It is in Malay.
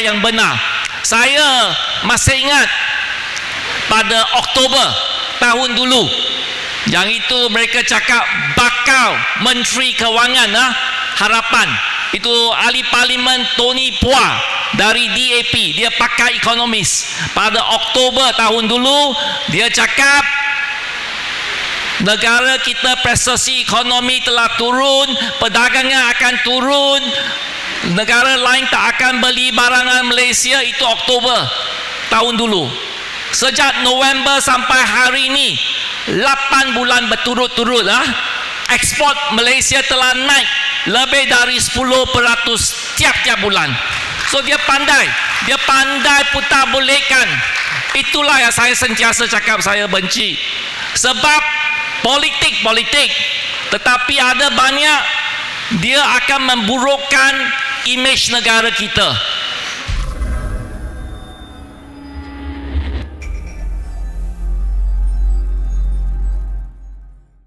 yang benar. Saya masih ingat pada Oktober tahun dulu yang itu mereka cakap bakal Menteri Kewangan ah, harapan. Itu ahli parlimen Tony Pua dari DAP dia pakai ekonomis. Pada Oktober tahun dulu dia cakap negara kita prestasi ekonomi telah turun perdagangan akan turun negara lain tak akan beli barangan Malaysia itu Oktober tahun dulu. Sejak November sampai hari ini 8 bulan berturut-turut ah ekspor Malaysia telah naik lebih dari 10% tiap-tiap bulan. So dia pandai. Dia pandai putar bolehkan itulah yang saya sentiasa cakap saya benci. Sebab politik politik. Tetapi ada banyak dia akan memburukkan image negara kita